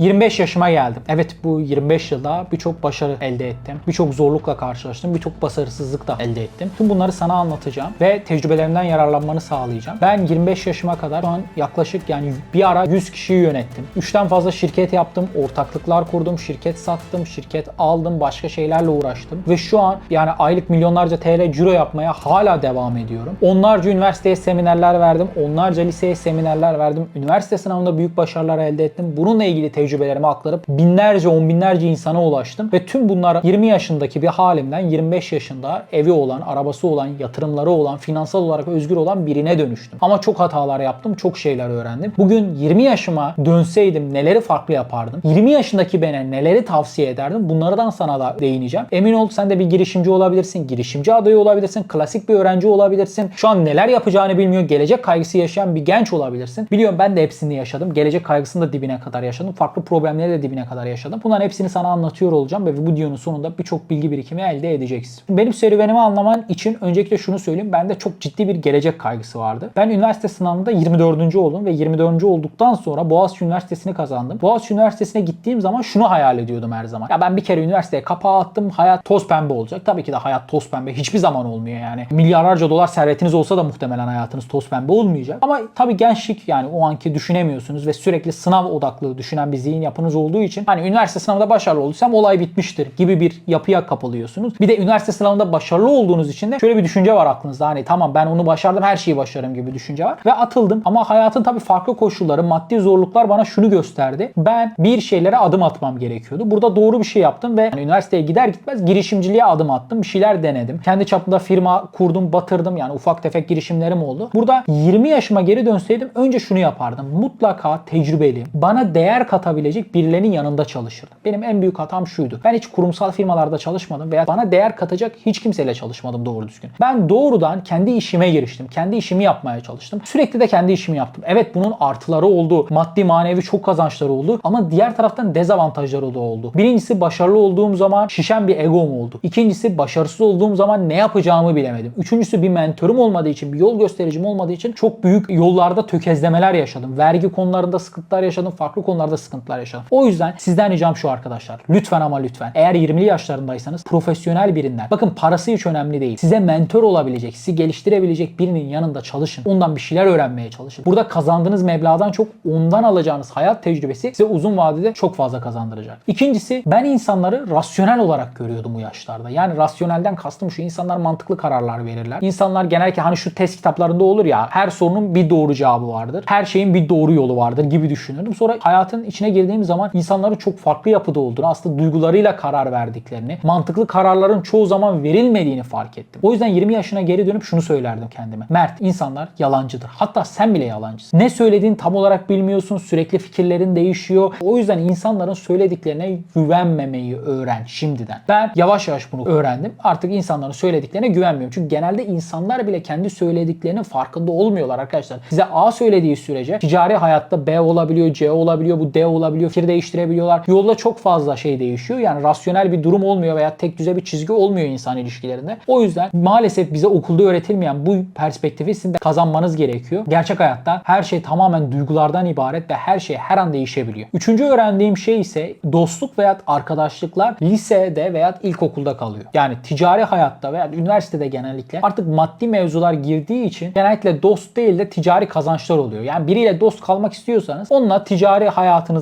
25 yaşıma geldim. Evet bu 25 yılda birçok başarı elde ettim. Birçok zorlukla karşılaştım. Birçok başarısızlık da elde ettim. Tüm bunları sana anlatacağım ve tecrübelerimden yararlanmanı sağlayacağım. Ben 25 yaşıma kadar şu an yaklaşık yani bir ara 100 kişiyi yönettim. 3'ten fazla şirket yaptım. Ortaklıklar kurdum. Şirket sattım. Şirket aldım. Başka şeylerle uğraştım. Ve şu an yani aylık milyonlarca TL ciro yapmaya hala devam ediyorum. Onlarca üniversiteye seminerler verdim. Onlarca liseye seminerler verdim. Üniversite sınavında büyük başarılar elde ettim. Bununla ilgili tecrübelerimi aktarıp binlerce, on binlerce insana ulaştım. Ve tüm bunlar 20 yaşındaki bir halimden 25 yaşında evi olan, arabası olan, yatırımları olan, finansal olarak özgür olan birine dönüştüm. Ama çok hatalar yaptım, çok şeyler öğrendim. Bugün 20 yaşıma dönseydim neleri farklı yapardım? 20 yaşındaki bana neleri tavsiye ederdim? Bunlardan sana da değineceğim. Emin ol sen de bir girişimci olabilirsin, girişimci adayı olabilirsin, klasik bir öğrenci olabilirsin. Şu an neler yapacağını bilmiyor, gelecek kaygısı yaşayan bir genç olabilirsin. Biliyorum ben de hepsini yaşadım. Gelecek kaygısını da dibine kadar yaşadım. Farklı problemleri de dibine kadar yaşadım. Bunların hepsini sana anlatıyor olacağım ve bu videonun sonunda birçok bilgi birikimi elde edeceksin. Benim serüvenimi anlaman için öncelikle şunu söyleyeyim. Bende çok ciddi bir gelecek kaygısı vardı. Ben üniversite sınavında 24. oldum ve 24. olduktan sonra Boğaziçi Üniversitesi'ni kazandım. Boğaziçi Üniversitesi'ne gittiğim zaman şunu hayal ediyordum her zaman. Ya ben bir kere üniversiteye kapağı attım. Hayat toz pembe olacak. Tabii ki de hayat toz pembe hiçbir zaman olmuyor yani. Milyarlarca dolar servetiniz olsa da muhtemelen hayatınız toz pembe olmayacak. Ama tabii gençlik yani o anki düşünemiyorsunuz ve sürekli sınav odaklı düşünen bir zihin yapınız olduğu için hani üniversite sınavında başarılı olduysam olay bitmiştir gibi bir yapıya kapılıyorsunuz. Bir de üniversite sınavında başarılı olduğunuz için de şöyle bir düşünce var aklınızda. Hani tamam ben onu başardım her şeyi başarırım gibi bir düşünce var. Ve atıldım. Ama hayatın tabii farklı koşulları, maddi zorluklar bana şunu gösterdi. Ben bir şeylere adım atmam gerekiyordu. Burada doğru bir şey yaptım ve hani üniversiteye gider gitmez girişimciliğe adım attım. Bir şeyler denedim. Kendi çapımda firma kurdum, batırdım. Yani ufak tefek girişimlerim oldu. Burada 20 yaşıma geri dönseydim önce şunu yapardım. Mutlaka tecrübeli, bana değer katabilecek birilerinin yanında çalışırdım. Benim en büyük hatam şuydu. Ben hiç kurumsal firmalarda çalışmadım veya bana değer katacak hiç kimseyle çalışmadım doğru düzgün. Ben doğrudan kendi işime giriştim. Kendi işimi yapmaya çalıştım. Sürekli de kendi işimi yaptım. Evet bunun artıları oldu. Maddi manevi çok kazançları oldu. Ama diğer taraftan dezavantajları da oldu. Birincisi başarılı olduğum zaman şişen bir egom oldu. İkincisi başarısız olduğum zaman ne yapacağımı bilemedim. Üçüncüsü bir mentorum olmadığı için, bir yol göstericim olmadığı için çok büyük yollarda tökezlemeler yaşadım. Vergi konularında sıkıntılar yaşadım. Farklı konularda sıkıntılar yaşadım. O yüzden sizden ricam şu arkadaşlar. Lütfen ama lütfen. Eğer 20'li yaşlarındaysanız profesyonel birinden. Bakın parası hiç önemli değil. Size mentor olabilecek, sizi geliştirebilecek birinin yanında çalışın. Ondan bir şeyler öğrenmeye çalışın. Burada kazandığınız meblağdan çok ondan alacağınız hayat tecrübesi size uzun vadede çok fazla kazandıracak. İkincisi ben insanları rasyonel olarak görüyordum bu yaşlarda. Yani rasyonelden kastım şu insanlar mantıklı kararlar verirler. İnsanlar genellikle hani şu test kitaplarında olur ya her sorunun bir doğru cevabı vardır. Her şeyin bir doğru yolu vardır gibi düşünürdüm. Sonra hayatın içine girdiğim zaman insanların çok farklı yapıda olduğunu, aslında duygularıyla karar verdiklerini, mantıklı kararların çoğu zaman verilmediğini fark ettim. O yüzden 20 yaşına geri dönüp şunu söylerdim kendime. Mert insanlar yalancıdır. Hatta sen bile yalancısın. Ne söylediğini tam olarak bilmiyorsun. Sürekli fikirlerin değişiyor. O yüzden insanların söylediklerine güvenmemeyi öğren şimdiden. Ben yavaş yavaş bunu öğrendim. Artık insanların söylediklerine güvenmiyorum. Çünkü genelde insanlar bile kendi söylediklerinin farkında olmuyorlar arkadaşlar. Size A söylediği sürece ticari hayatta B olabiliyor, C olabiliyor, bu D olabiliyor. Fikir değiştirebiliyorlar. Yolda çok fazla şey değişiyor. Yani rasyonel bir durum olmuyor veya tek düze bir çizgi olmuyor insan ilişkilerinde. O yüzden maalesef bize okulda öğretilmeyen bu perspektifi sizin de kazanmanız gerekiyor. Gerçek hayatta her şey tamamen duygulardan ibaret ve her şey her an değişebiliyor. Üçüncü öğrendiğim şey ise dostluk veya arkadaşlıklar lisede veya ilkokulda kalıyor. Yani ticari hayatta veya üniversitede genellikle artık maddi mevzular girdiği için genellikle dost değil de ticari kazançlar oluyor. Yani biriyle dost kalmak istiyorsanız onunla ticari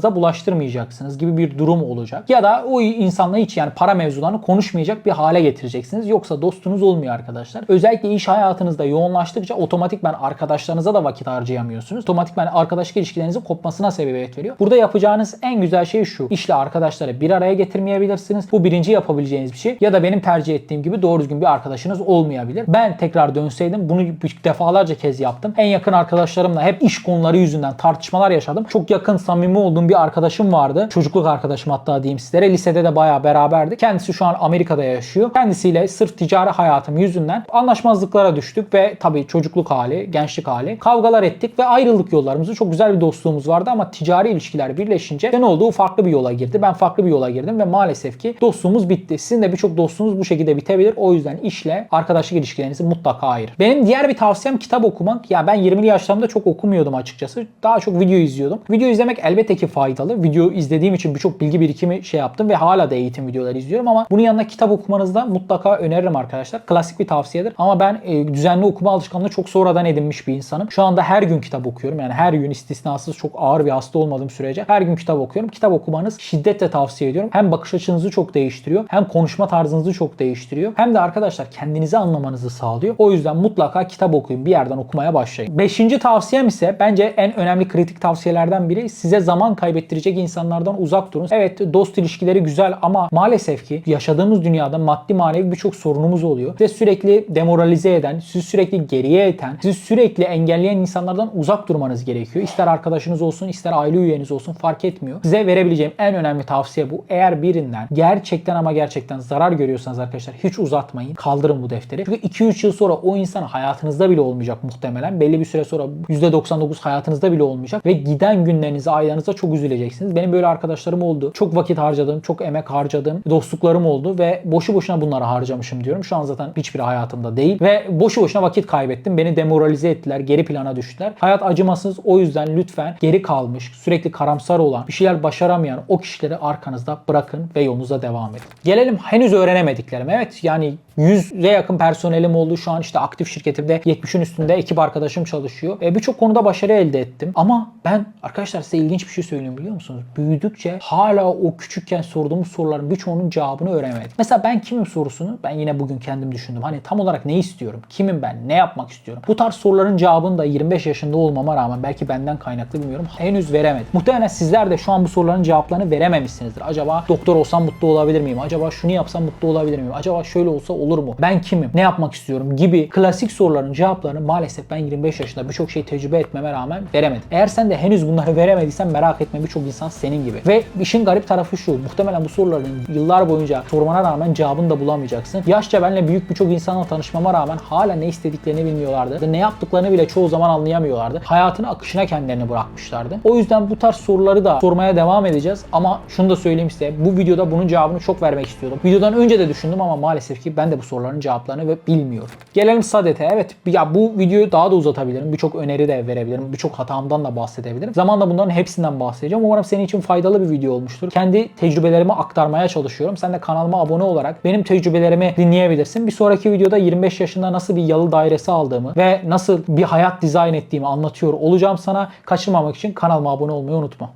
hayatınıza bulaştırmayacaksınız gibi bir durum olacak. Ya da o insanla hiç yani para mevzularını konuşmayacak bir hale getireceksiniz. Yoksa dostunuz olmuyor arkadaşlar. Özellikle iş hayatınızda yoğunlaştıkça otomatikman arkadaşlarınıza da vakit harcayamıyorsunuz. Otomatikman arkadaşlık ilişkilerinizin kopmasına sebebiyet veriyor. Burada yapacağınız en güzel şey şu. İşle arkadaşları bir araya getirmeyebilirsiniz. Bu birinci yapabileceğiniz bir şey. Ya da benim tercih ettiğim gibi doğru düzgün bir arkadaşınız olmayabilir. Ben tekrar dönseydim bunu defalarca kez yaptım. En yakın arkadaşlarımla hep iş konuları yüzünden tartışmalar yaşadım. Çok yakın samimi olduğum bir arkadaşım vardı. Çocukluk arkadaşım hatta diyeyim sizlere. Lisede de bayağı beraberdik. Kendisi şu an Amerika'da yaşıyor. Kendisiyle sırf ticari hayatım yüzünden anlaşmazlıklara düştük ve tabii çocukluk hali, gençlik hali. Kavgalar ettik ve ayrıldık yollarımızı. Çok güzel bir dostluğumuz vardı ama ticari ilişkiler birleşince ne oldu? Farklı bir yola girdi. Ben farklı bir yola girdim ve maalesef ki dostluğumuz bitti. Sizin de birçok dostluğunuz bu şekilde bitebilir. O yüzden işle arkadaşlık ilişkilerinizi mutlaka ayırın. Benim diğer bir tavsiyem kitap okumak. Ya ben 20'li yaşlarımda çok okumuyordum açıkçası. Daha çok video izliyordum. Video izlemek elbette ki faydalı faydalı. Video izlediğim için birçok bilgi birikimi şey yaptım ve hala da eğitim videoları izliyorum ama bunun yanında kitap okumanızı da mutlaka öneririm arkadaşlar. Klasik bir tavsiyedir ama ben e, düzenli okuma alışkanlığı çok sonradan edinmiş bir insanım. Şu anda her gün kitap okuyorum. Yani her gün istisnasız çok ağır bir hasta olmadığım sürece her gün kitap okuyorum. Kitap okumanız şiddetle tavsiye ediyorum. Hem bakış açınızı çok değiştiriyor, hem konuşma tarzınızı çok değiştiriyor. Hem de arkadaşlar kendinizi anlamanızı sağlıyor. O yüzden mutlaka kitap okuyun. Bir yerden okumaya başlayın. Beşinci tavsiyem ise bence en önemli kritik tavsiyelerden biri size zaman kaybettirecek insanlardan uzak durun. Evet dost ilişkileri güzel ama maalesef ki yaşadığımız dünyada maddi manevi birçok sorunumuz oluyor. Size sürekli demoralize eden, sizi sürekli geriye iten, sizi sürekli engelleyen insanlardan uzak durmanız gerekiyor. İster arkadaşınız olsun, ister aile üyeniz olsun fark etmiyor. Size verebileceğim en önemli tavsiye bu. Eğer birinden gerçekten ama gerçekten zarar görüyorsanız arkadaşlar hiç uzatmayın. Kaldırın bu defteri. Çünkü 2-3 yıl sonra o insan hayatınızda bile olmayacak muhtemelen. Belli bir süre sonra %99 hayatınızda bile olmayacak ve giden günlerinize, aylarınıza çok üzüleceksiniz. Benim böyle arkadaşlarım oldu. Çok vakit harcadım, çok emek harcadım. Dostluklarım oldu ve boşu boşuna bunları harcamışım diyorum. Şu an zaten hiçbiri hayatımda değil ve boşu boşuna vakit kaybettim. Beni demoralize ettiler, geri plana düştüler. Hayat acımasız. O yüzden lütfen geri kalmış, sürekli karamsar olan, bir şeyler başaramayan o kişileri arkanızda bırakın ve yolunuza devam edin. Gelelim henüz öğrenemediklerim. Evet yani 100'e yakın personelim oldu. Şu an işte aktif şirketimde 70'in üstünde ekip arkadaşım çalışıyor. E, Birçok konuda başarı elde ettim. Ama ben arkadaşlar size ilginç bir şey söyleyeyim biliyor musunuz? Büyüdükçe hala o küçükken sorduğumuz soruların birçoğunun cevabını öğrenemedim. Mesela ben kimim sorusunu ben yine bugün kendim düşündüm. Hani tam olarak ne istiyorum? Kimim ben? Ne yapmak istiyorum? Bu tarz soruların cevabını da 25 yaşında olmama rağmen belki benden kaynaklı bilmiyorum. Henüz veremedim. Muhtemelen sizler de şu an bu soruların cevaplarını verememişsinizdir. Acaba doktor olsam mutlu olabilir miyim? Acaba şunu yapsam mutlu olabilir miyim? Acaba şöyle olsa olur mu? Ben kimim? Ne yapmak istiyorum? Gibi klasik soruların cevaplarını maalesef ben 25 yaşında birçok şey tecrübe etmeme rağmen veremedim. Eğer sen de henüz bunları veremediysen merak etme birçok insan senin gibi. Ve işin garip tarafı şu. Muhtemelen bu soruların yıllar boyunca sormana rağmen cevabını da bulamayacaksın. Yaşça benle büyük birçok insanla tanışmama rağmen hala ne istediklerini bilmiyorlardı. Ne yaptıklarını bile çoğu zaman anlayamıyorlardı. Hayatın akışına kendilerini bırakmışlardı. O yüzden bu tarz soruları da sormaya devam edeceğiz. Ama şunu da söyleyeyim size. Bu videoda bunun cevabını çok vermek istiyordum. Videodan önce de düşündüm ama maalesef ki ben de bu soruların cevaplarını ve bilmiyorum. Gelelim Sadet'e. Evet ya bu videoyu daha da uzatabilirim. Birçok öneri de verebilirim. Birçok hatamdan da bahsedebilirim. Zamanla bunların hepsinden bahsedeceğim. Umarım senin için faydalı bir video olmuştur. Kendi tecrübelerimi aktarmaya çalışıyorum. Sen de kanalıma abone olarak benim tecrübelerimi dinleyebilirsin. Bir sonraki videoda 25 yaşında nasıl bir yalı dairesi aldığımı ve nasıl bir hayat dizayn ettiğimi anlatıyor olacağım sana. Kaçırmamak için kanalıma abone olmayı unutma.